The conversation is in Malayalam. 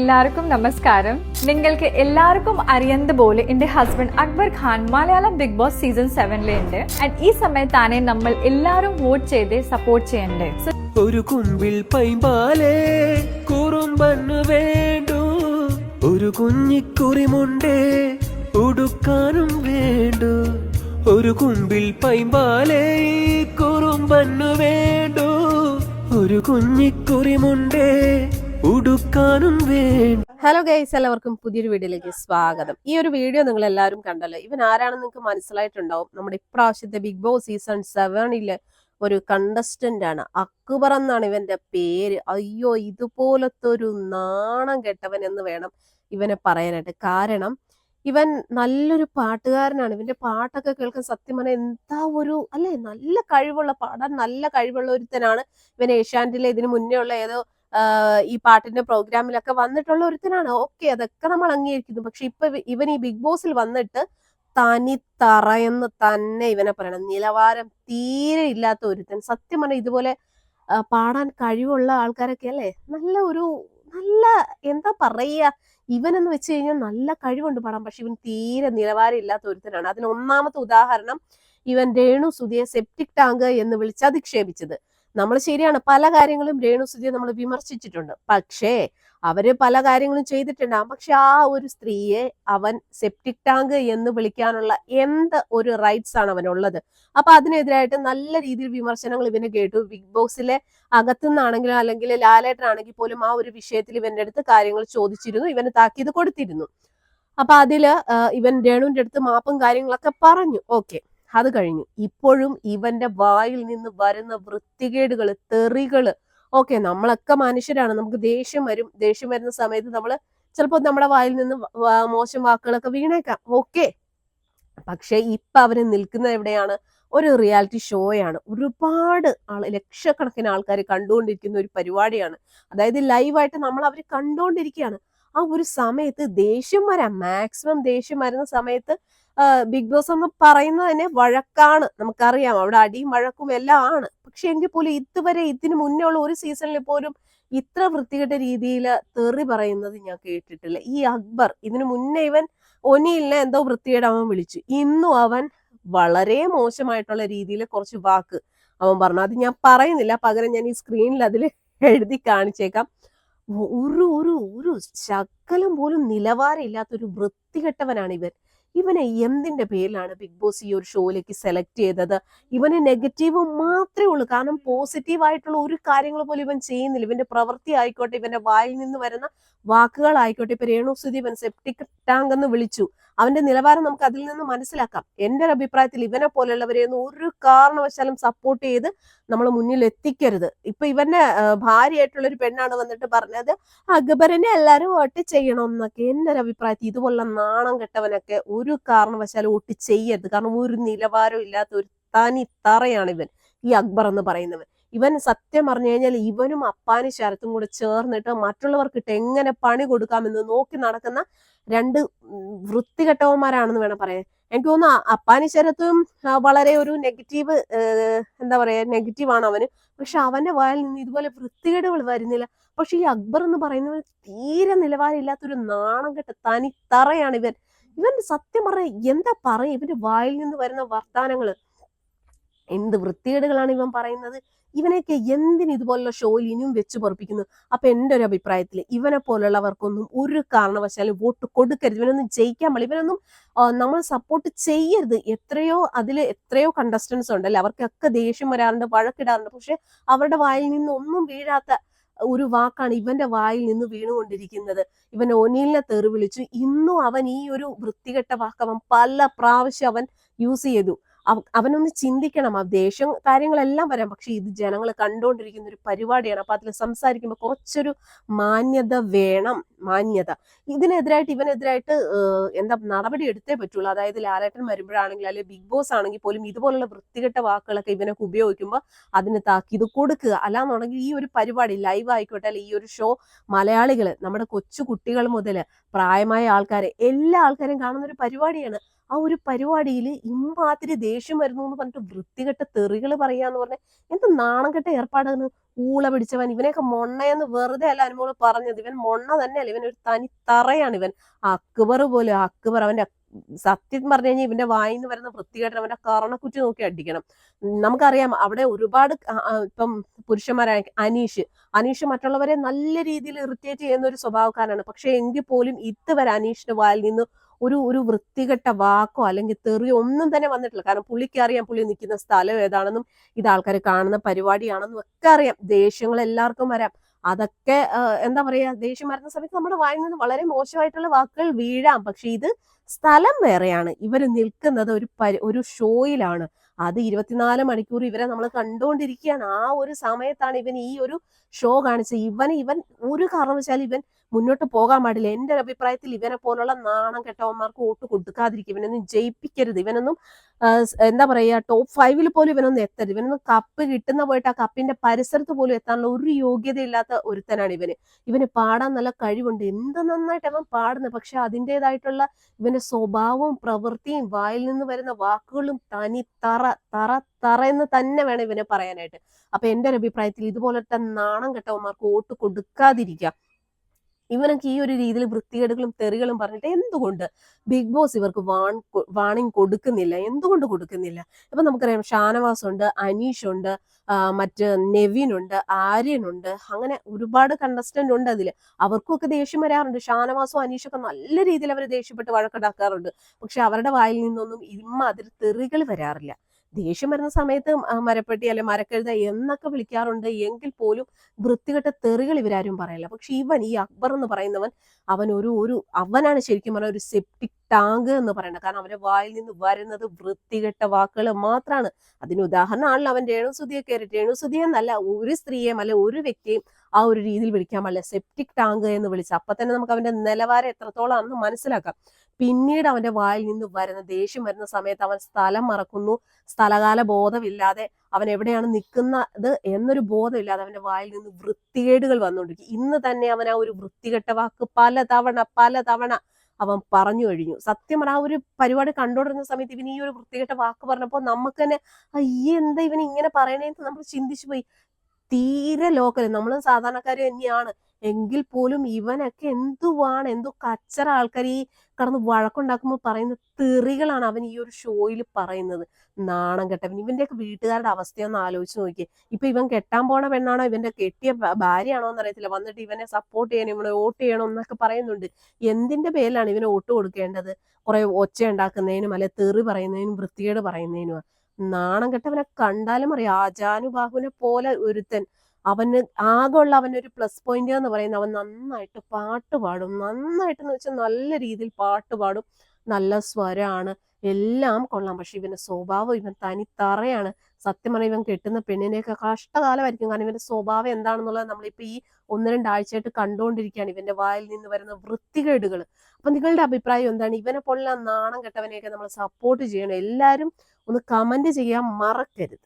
എല്ലാവർക്കും നമസ്കാരം. നിങ്ങൾക്ക് എല്ലാവർക്കും അറിയുന്നത് പോലെ എന്റെ husband Akbar Khan Malayalam Big Boss season സെവനിലെ ഉണ്ട്. ആൻഡ് ഈ സമയത്താണ് നമ്മൾ എല്ലാവരും വോട്ട് ചെയ്ത് സപ്പോർട്ട് ചെയ്യണ്ടേ. ഒരു കുമ്പിൾ പൈമ്പാലേ കുറുമ്പണ്ണു വേണ്ടു. ഒരു കുഞ്ഞിക്കുറിമുണ്ടേ ഉടുക്കാനും വേണ്ടു. ഒരു കുമ്പിൽ പൈമ്പാലേ കുറുമ്പണ്ണു വേണ്ടു. ഒരു കുഞ്ഞിക്കുറിമുണ്ടേ ഹലോ ഗൈസ് എല്ലാവർക്കും പുതിയൊരു വീഡിയോയിലേക്ക് സ്വാഗതം. ഈ ഒരു വീഡിയോ നിങ്ങൾ എല്ലാവരും കണ്ടല്ലോ. ഇവൻ ആരാണെന്ന് നിങ്ങൾക്ക് മനസ്സിലായിട്ടുണ്ടാവും. നമ്മുടെ ഇപ്രാവശ്യത്തെ ബിഗ് ബോസ് സീസൺ സെവനിലെ ഒരു കണ്ടസ്റ്റന്റ് ആണ്. അക്ബർ എന്നാണ് ഇവന്റെ പേര്. അയ്യോ ഇതുപോലത്തെ ഒരു നാണം കെട്ടവൻ എന്ന് വേണം ഇവനെ പറയാനായിട്ട്. കാരണം ഇവൻ നല്ലൊരു പാട്ടുകാരനാണ്. ഇവന്റെ പാട്ടൊക്കെ കേൾക്കാൻ സത്യം പറഞ്ഞാൽ എന്താ ഒരു അല്ലെ? നല്ല കഴിവുള്ള പാടാൻ നല്ല കഴിവുള്ള ഒരുത്തനാണ്. ഇവൻ ഏഷ്യാനെറ്റിലെ ഇതിന് മുന്നേ ഉള്ള ഏതോ ഈ പാട്ടിന്റെ പ്രോഗ്രാമിലൊക്കെ വന്നിട്ടുള്ള ഒരുത്തനാണ്. ഓക്കെ അതൊക്കെ നമ്മൾ അംഗീകരിക്കുന്നു. പക്ഷെ ഇപ്പൊ ഇവൻ ഈ ബിഗ് ബോസിൽ വന്നിട്ട് തനി തറയെന്ന് തന്നെ ഇവനെ പറയണം. നിലവാരം തീരെ ഇല്ലാത്ത ഒരുത്തൻ. സത്യം പറഞ്ഞാൽ ഇതുപോലെ പാടാൻ കഴിവുള്ള ആൾക്കാരൊക്കെ അല്ലേ? നല്ല ഒരു നല്ല എന്താ പറയുക ഇവനെന്ന് വെച്ച് കഴിഞ്ഞാൽ നല്ല കഴിവുണ്ട് പാടാൻ. പക്ഷെ ഇവൻ തീരെ നിലവാരം ഇല്ലാത്ത ഒരുത്തനാണ്. അതിന് ഒന്നാമത്തെ ഉദാഹരണം ഇവൻ രേണു സുധിയെ സെപ്റ്റിക് ടാങ്ക് എന്ന് വിളിച്ച് അധിക്ഷേപിച്ചത്. നമ്മൾ ശരിയാണ്. പല കാര്യങ്ങളും രേണു സുധിയെ നമ്മൾ വിമർശിച്ചിട്ടുണ്ട്. പക്ഷേ അവർ പല കാര്യങ്ങളും ചെയ്തിട്ടുണ്ട് പക്ഷെ ആ ഒരു സ്ത്രീയെ അവൻ സെപ്റ്റിക് ടാങ്ക് എന്ന് വിളിക്കാനുള്ള എന്ത് ഒരു റൈറ്റ്സ് ആണ് അവനുള്ളത്? അപ്പൊ അതിനെതിരായിട്ട് നല്ല രീതിയിൽ വിമർശനങ്ങൾ ഇവന് കേട്ടു. ബിഗ് ബോസിലെ അകത്തുനിന്നാണെങ്കിലും അല്ലെങ്കിൽ ലാലേട്ടനാണെങ്കിൽ പോലും ആ ഒരു വിഷയത്തിൽ ഇവന്റെ അടുത്ത് കാര്യങ്ങൾ ചോദിച്ചിരുന്നു. ഇവന് താക്കീത് കൊടുത്തിരുന്നു. അപ്പൊ അതിൽ ഇവൻ രേണുവിന്റെ അടുത്ത് മാപ്പും കാര്യങ്ങളൊക്കെ പറഞ്ഞു. ഓക്കെ. അത് കഴിഞ്ഞു. ഇപ്പോഴും ഇവന്റെ വായിൽ നിന്ന് വരുന്ന വൃത്തികേടുകൾ തെറികൾ ഓക്കെ നമ്മളൊക്കെ മനുഷ്യരാണ്. നമുക്ക് ദേഷ്യം വരും. ദേഷ്യം വരുന്ന സമയത്ത് നമ്മൾ ചിലപ്പോൾ നമ്മുടെ വായിൽ നിന്ന് മോശം വാക്കുകളൊക്കെ വീണേക്കാം. ഓക്കെ. പക്ഷെ ഇപ്പൊ അവർ നിൽക്കുന്നത് എവിടെയാണ്? ഒരു റിയാലിറ്റി ഷോയാണ്. ഒരുപാട് ആൾ ലക്ഷക്കണക്കിന് ആൾക്കാർ കണ്ടുകൊണ്ടിരിക്കുന്ന ഒരു പരിപാടിയാണ്. അതായത് ലൈവായിട്ട് നമ്മൾ അവർ കണ്ടുകൊണ്ടിരിക്കുകയാണ്. ആ ഒരു സമയത്ത് ദേഷ്യം വരാം. മാക്സിമം ദേഷ്യം വരുന്ന സമയത്ത് ബിഗ് ബോസ് എന്ന് പറയുന്നത് തന്നെ വഴക്കാണ്. നമുക്കറിയാം. അവിടെ അടിയും വഴക്കും എല്ലാം ആണ്. പക്ഷെ എങ്കിൽ പോലും ഇതുവരെ ഇതിനു മുന്നേ ഉള്ള ഒരു സീസണിൽ പോലും ഇത്ര വൃത്തികെട്ട രീതിയിൽ തെറി പറയുന്നത് ഞാൻ കേട്ടിട്ടില്ല. ഈ അക്ബർ ഇതിനു മുന്നേ ഇവൻ ഒനിയില്ല എന്തോ വൃത്തികേട് അവൻ വിളിച്ചു. ഇന്നും അവൻ വളരെ മോശമായിട്ടുള്ള രീതിയിൽ കുറച്ച് വാക്ക് അവൻ പറഞ്ഞു. അത് ഞാൻ പറയുന്നില്ല. പകരം ഞാൻ ഈ സ്ക്രീനിൽ അതിൽ എഴുതി കാണിച്ചേക്കാം. ഒരു ഒരു ഒരു ശകലം പോലും നിലവാരമില്ലാത്ത ഒരു വൃത്തികെട്ടവനാണ് ഇവൻ. ഇവനെ എന്തിന്റെ പേരിലാണ് ബിഗ് ബോസ് ഈ ഒരു ഷോയിലേക്ക് സെലക്ട് ചെയ്തത്? ഇവന് നെഗറ്റീവ് മാത്രമേ ഉള്ളൂ. കാരണം പോസിറ്റീവ് ആയിട്ടുള്ള ഒരു കാര്യങ്ങൾ പോലും ഇവൻ ചെയ്യുന്നില്ല. ഇവന്റെ പ്രവൃത്തി ആയിക്കോട്ടെ ഇവന്റെ വായിൽ നിന്ന് വരുന്ന വാക്കുകൾ ആയിക്കോട്ടെ. ഇപ്പൊ രേണു ഇവൻ സെപ്റ്റിക് ടാങ്ക് എന്ന് വിളിച്ചു. അവന്റെ നിലവാരം നമുക്ക് അതിൽ നിന്ന് മനസ്സിലാക്കാം. എന്റെ ഒരു അഭിപ്രായത്തിൽ ഇവനെ പോലെയുള്ളവരെയൊന്നും ഒരു കാരണവശാലും സപ്പോർട്ട് ചെയ്ത് നമ്മൾ മുന്നിൽ എത്തിക്കരുത്. ഇപ്പൊ ഇവന്റെ ഭാര്യയായിട്ടുള്ള ഒരു പെണ്ണാണ് വന്നിട്ട് പറഞ്ഞത് അക്ബറിനെ എല്ലാരും വോട്ട് ചെയ്യണം എന്നൊക്കെ. എന്റെ ഒരു അഭിപ്രായത്തിൽ ഇതുപോലെ നാണം കെട്ടവനൊക്കെ ഒരു കാരണവശാലും വോട്ട് ചെയ്യരുത്. കാരണം ഒരു നിലവാരം ഇല്ലാത്ത ഒരു തനി തറയാണ് ഇവൻ ഈ അക്ബർ എന്ന് പറയുന്നവൻ. ഇവൻ സത്യം പറഞ്ഞു കഴിഞ്ഞാൽ ഇവനും അപ്പാനും ശരത്തും കൂടെ ചേർന്നിട്ട് മറ്റുള്ളവർക്കിട്ട് എങ്ങനെ പണി കൊടുക്കാമെന്ന് നോക്കി നടക്കുന്ന രണ്ട് വൃത്തികെട്ടവന്മാരാണെന്ന് വേണം പറയാൻ. എനിക്ക് തോന്നുന്നു അ- അപ്പാനി ശരത്തും വളരെ ഒരു നെഗറ്റീവ് എന്താ പറയാ നെഗറ്റീവ് ആണ് അവന്. പക്ഷെ അവന്റെ വായിൽ നിന്ന് ഇതുപോലെ വൃത്തികേടുകൾ വരുന്നില്ല. പക്ഷെ ഈ അക്ബർ എന്ന് പറയുന്നവൻ തീരെ നിലവാരമില്ലാത്തൊരു നാണം കെട്ട തനി തറയാണ് ഇവൻ. ഇവൻ സത്യം പറഞ്ഞ എന്താ പറയാ ഇവന്റെ വായിൽ നിന്ന് വരുന്ന വർത്താനങ്ങൾ. എന്ത് വൃത്തികേടുകളാണ് ഇവൻ പറയുന്നത്? ഇവനെയൊക്കെ എന്തിന് ഇതുപോലുള്ള ഷോയിൽ ഇനിയും വെച്ച് പൊറപ്പിക്കുന്നു? അപ്പൊ എന്റെ ഒരു അഭിപ്രായത്തിൽ ഇവനെ പോലുള്ളവർക്കൊന്നും ഒരു കാരണവശാലും വോട്ട് കൊടുക്കരുത്. ഇവനൊന്നും ജയിക്കാൻ പാടില്ല. ഇവനൊന്നും നമ്മൾ സപ്പോർട്ട് ചെയ്യരുത്. എത്രയോ അതിൽ എത്രയോ കണ്ടസ്റ്റൻസ് ഉണ്ടല്ലേ അവർക്കൊക്കെ ദേഷ്യം വരാറുണ്ട് വഴക്കിടാറുണ്ട്. പക്ഷെ അവരുടെ വായിൽ നിന്ന് ഒന്നും വീഴാത്ത ഒരു വാക്കാണ് ഇവന്റെ വായിൽ നിന്ന് വീണുകൊണ്ടിരിക്കുന്നത്. ഇവൻ ഒനീലിനെ തെറി വിളിച്ചു. ഇന്നും അവൻ ഈ ഒരു വൃത്തികെട്ട വാക്ക് അവൻ പല പ്രാവശ്യം അവൻ യൂസ് ചെയ്തു. അവനൊന്ന് ചിന്തിക്കണം. ആ ദേഷ്യം കാര്യങ്ങളെല്ലാം വരാം. പക്ഷെ ഇത് ജനങ്ങൾ കണ്ടുകൊണ്ടിരിക്കുന്ന ഒരു പരിപാടിയാണ്. അപ്പൊ അതിൽ സംസാരിക്കുമ്പോൾ കുറച്ചൊരു മാന്യത വേണം. മാന്യത. ഇതിനെതിരായിട്ട് ഇവനെതിരായിട്ട് എന്താ നടപടി എടുത്തേ പറ്റുള്ളൂ. അതായത് ലാലേട്ടൻ വരുമ്പോഴാണെങ്കിൽ അല്ലെങ്കിൽ ബിഗ് ബോസ് ആണെങ്കിൽ പോലും ഇതുപോലുള്ള വൃത്തികെട്ട വാക്കുകളൊക്കെ ഇവനൊക്കെ ഉപയോഗിക്കുമ്പോൾ അതിന് താക്കീത് കൊടുക്കുക. അല്ലാന്നുണ്ടെങ്കിൽ ഈ ഒരു പരിപാടി ലൈവ് ആയിക്കോട്ടെ അല്ലെങ്കിൽ ഈ ഒരു ഷോ മലയാളികൾ നമ്മുടെ കൊച്ചു കുട്ടികൾ മുതൽ പ്രായമായ ആൾക്കാരെ എല്ലാ ആൾക്കാരും കാണുന്ന ഒരു പരിപാടിയാണ്. ആ ഒരു പരിപാടിയിൽ ഇമ്മാതിരി ദേഷ്യം വരുന്നു എന്ന് പറഞ്ഞിട്ട് വൃത്തികെട്ട തെറികൾ പറയാന്ന് പറഞ്ഞാൽ എന്ത് നാണം കെട്ട ഏർപ്പാടാണ്? ഊള പിടിച്ചവൻ ഇവനെയൊക്കെ മൊണ്ണയെന്ന് വെറുതെ അല്ല അനുമോൾ പറഞ്ഞത്. ഇവൻ മൊണ്ണ തന്നെയല്ല ഇവൻ ഒരു തനി തറയാണ് ഇവൻ. അക്ബർ പോലെ അക്ബർ അവന്റെ സത്യം പറഞ്ഞു കഴിഞ്ഞാൽ ഇവന്റെ വായിൽ നിന്ന് വരുന്ന വൃത്തികേട്ടൻ അവന്റെ കറണക്കുറ്റി നോക്കി അടിക്കണം. നമുക്കറിയാം അവിടെ ഒരുപാട് ഇപ്പം പുരുഷന്മാരായ അനീഷ്. അനീഷ് മറ്റുള്ളവരെ നല്ല രീതിയിൽ ഇറിറ്റേറ്റ് ചെയ്യുന്ന ഒരു സ്വഭാവക്കാരാണ് പക്ഷെ എങ്കിൽ പോലും ഇതുവരെ അനീഷിന്റെ വായിൽ നിന്ന് ഒരു ഒരു വൃത്തികെട്ട വാക്കോ അല്ലെങ്കിൽ തെറിയോ ഒന്നും തന്നെ വന്നിട്ടില്ല. കാരണം പുള്ളിക്ക് അറിയാം പുള്ളി നിൽക്കുന്ന സ്ഥലം ഏതാണെന്നും ഇത് ആൾക്കാർ കാണുന്ന പരിപാടിയാണെന്നും ഒക്കെ അറിയാം. ദേഷ്യങ്ങൾ എല്ലാവർക്കും വരാം. അതൊക്കെ എന്താ പറയാ ദേഷ്യം വരുന്ന സമയത്ത് നമ്മുടെ വായിൽ നിന്ന് വളരെ മോശമായിട്ടുള്ള വാക്കുകൾ വീഴാം. പക്ഷെ ഇത് സ്ഥലം വേറെയാണ്. ഇവർ നിൽക്കുന്നത് ഒരു പരി ഒരു ഷോയിലാണ്. അത് ഇരുപത്തിനാല് മണിക്കൂർ ഇവരെ നമ്മൾ കണ്ടുകൊണ്ടിരിക്കുകയാണ്. ആ ഒരു സമയത്താണ് ഇവൻ ഈ ഒരു ഷോ കാണിച്ചത്. ഇവന് ഇവൻ ഒരു കാരണവശാലും ഇവൻ മുന്നോട്ട് പോകാൻ പാടില്ല. ഒരു അഭിപ്രായത്തിൽ ഇവനെ പോലുള്ള നാണം കെട്ടവന്മാർക്ക് വോട്ട് കൊടുക്കാതിരിക്കും. ഇവനൊന്നും ജയിപ്പിക്കരുത്. ഇവനൊന്നും എന്താ പറയാ ടോപ്പ് ഫൈവിൽ പോലും ഇവനൊന്നും എത്തരുത്. ഇവനൊന്നും കപ്പ് കിട്ടുന്ന പോയിട്ട് ആ കപ്പിന്റെ പരിസരത്ത് പോലും എത്താനുള്ള ഒരു യോഗ്യതയില്ലാത്ത ഒരുത്തനാണ് ഇവന്. ഇവന് പാടാൻ നല്ല കഴിവുണ്ട്. എന്ത് നന്നായിട്ട് അവൻ പാടുന്നത് പക്ഷെ അതിന്റെതായിട്ടുള്ള ഇവന്റെ സ്വഭാവവും പ്രവൃത്തിയും വായിൽ നിന്ന് വരുന്ന വാക്കുകളും തനി തറ തറ തറ എന്ന് തന്നെ വേണം ഇവനെ പറയാനായിട്ട്. അപ്പൊ എന്റെ ഒരു അഭിപ്രായത്തിൽ ഇതുപോലത്തെ നാണം കെട്ടവന്മാർക്ക് വോട്ട് കൊടുക്കാതിരിക്കുക. ഇവനൊക്കെ ഈ ഒരു രീതിയിൽ വൃത്തികേടുകളും തെറികളും പറഞ്ഞിട്ട് എന്തുകൊണ്ട് ബിഗ് ബോസ് ഇവർക്ക് വാൺ വാണിംഗ് കൊടുക്കുന്നില്ല? എന്തുകൊണ്ട് കൊടുക്കുന്നില്ല? ഇപ്പൊ നമുക്കറിയാം ഷാനവാസ് ഉണ്ട് അനീഷ് ഉണ്ട് മറ്റ് നെവിൻ ഉണ്ട് ആര്യൻ ഉണ്ട് അങ്ങനെ ഒരുപാട് കണ്ടസ്റ്റന്റ് ഉണ്ട് അതിൽ അവർക്കൊക്കെ ദേഷ്യം വരാറുണ്ട്. ഷാനവാസും അനീഷും ഒക്കെ നല്ല രീതിയിൽ അവർ ദേഷ്യപ്പെട്ട് വഴക്കുണ്ടാക്കാറുണ്ട്. പക്ഷെ അവരുടെ വായിൽ നിന്നൊന്നും ഇമ്മ ഇമ്മാതിരി തെറികൾ വരാറില്ല. ദേഷ്യം വരുന്ന സമയത്ത് മരപ്പെട്ടി അല്ലെ മരക്കഴുത എന്നൊക്കെ വിളിക്കാറുണ്ട്. എങ്കിൽ പോലും വൃത്തികെട്ട തെറികൾ ഇവരാരും പറയില്ല. പക്ഷെ ഇവൻ ഈ അക്ബർ എന്ന് പറയുന്നവൻ അവൻ ഒരു ഒരു അവനാണ് ശരിക്കും പറഞ്ഞ ഒരു സെപ്റ്റിക് ടാങ്ക് എന്ന് പറയുന്നത്. കാരണം അവന്റെ വായിൽ നിന്ന് വരുന്നത് വൃത്തികെട്ട വാക്കുകൾ മാത്രമാണ് അതിന് ഉദാഹരണമാണല്ലോ അവൻ രേണുസുതിയെ കയറി രേണുസുതി എന്നല്ല ഒരു സ്ത്രീയെയും അല്ലെ ഒരു വ്യക്തിയെയും ആ ഒരു രീതിയിൽ വിളിക്കാൻ പാടില്ല സെപ്റ്റിക് ടാങ്ക് എന്ന് വിളിച്ച്. അപ്പൊ തന്നെ നമുക്ക് അവന്റെ നിലവാരം എത്രത്തോളം ആണെന്ന് മനസ്സിലാക്കാം. പിന്നീട് അവന്റെ വായിൽ നിന്ന് വരുന്ന ദേഷ്യം വരുന്ന സമയത്ത് അവൻ സ്ഥലം മറക്കുന്നു. സ്ഥലകാല ബോധമില്ലാതെ അവൻ എവിടെയാണ് നിൽക്കുന്നത് എന്നൊരു ബോധമില്ലാതെ അവന്റെ വായിൽ നിന്ന് വൃത്തികേടുകൾ വന്നുകൊണ്ടിരിക്കും. ഇന്ന് തന്നെ അവൻ ആ ഒരു വൃത്തികെട്ട വാക്ക് പല തവണ പല തവണ അവൻ പറഞ്ഞു കഴിഞ്ഞു. സത്യം ആ ഒരു പരിപാടി കണ്ടുകൊണ്ടിരുന്ന സമയത്ത് ഇവൻ ഈ ഒരു വൃത്തികെട്ട വാക്ക് പറഞ്ഞപ്പോൾ നമുക്ക് തന്നെ അയ്യേ എന്താ ഇവൻ ഇങ്ങനെ പറയണേന്ന് നമ്മൾ ചിന്തിച്ചു പോയി. തീരെ ലോക്കൽ നമ്മളും സാധാരണക്കാർ തന്നെയാണ്. എങ്കിൽ പോലും ഇവനൊക്കെ എന്തുവാണ്? എന്തോ കച്ചറ ആൾക്കാർ ഈ കടന്ന് വഴക്കുണ്ടാക്കുമ്പോൾ പറയുന്ന തെറികളാണ് അവൻ ഈ ഒരു ഷോയിൽ പറയുന്നത്. നാണം കെട്ടവൻ. ഇവന്റെയൊക്കെ വീട്ടുകാരുടെ അവസ്ഥയൊന്ന് ആലോചിച്ച് നോക്കിയേ. ഇപ്പൊ ഇവൻ കെട്ടാൻ പോണ പെണ്ണാണോ? ഇവന്റെ കെട്ടിയ ഭാര്യയാണോ എന്നറിയത്തില്ല. വന്നിട്ട് ഇവനെ സപ്പോർട്ട് ചെയ്യണം ഇവനെ വോട്ട് ചെയ്യണം എന്നൊക്കെ പറയുന്നുണ്ട്. എന്തിന്റെ പേരിലാണ് ഇവന് വോട്ട് കൊടുക്കേണ്ടത്? കുറെ ഒച്ച ഉണ്ടാക്കുന്നതിനും അല്ലെ തെറി പറയുന്നതിനും വൃത്തികേട് പറയുന്നതിനും നാണം കെട്ടവനെ കണ്ടാലും അറിയാം. ആജാനുബാഹുവിനെ പോലെ ഒരുത്തൻ അവന് ആകെയുള്ള അവനൊരു പ്ലസ് പോയിന്റ് എന്ന് പറയുന്നത് അവൻ നന്നായിട്ട് പാട്ട് പാടും. നന്നായിട്ട് എന്ന് വെച്ചാൽ നല്ല രീതിയിൽ പാട്ട് പാടും. നല്ല സ്വരമാണ് എല്ലാം കൊള്ളാം. പക്ഷെ ഇവന്റെ സ്വഭാവം ഇവൻ തനിത്തറയാണ്. തറയാണ് സത്യം പറഞ്ഞാൽ ഇവൻ കെട്ടുന്ന പെണ്ണിനെയൊക്കെ കഷ്ടകാലമായിരിക്കും. കാരണം ഇവന്റെ സ്വഭാവം എന്താണെന്നുള്ളത് നമ്മളിപ്പോ ഈ ഒന്ന് രണ്ടാഴ്ചയായിട്ട് കണ്ടുകൊണ്ടിരിക്കുകയാണ്. ഇവന്റെ വായിൽ നിന്ന് വരുന്ന വൃത്തികേടുകൾ അപ്പൊ നിങ്ങളുടെ അഭിപ്രായം എന്താണ്? ഇവനെ പോലുള്ള നാണം കെട്ടവനെയൊക്കെ നമ്മൾ സപ്പോർട്ട് ചെയ്യണം. എല്ലാവരും ഒന്ന് കമന്റ് ചെയ്യാൻ മറക്കരുത്.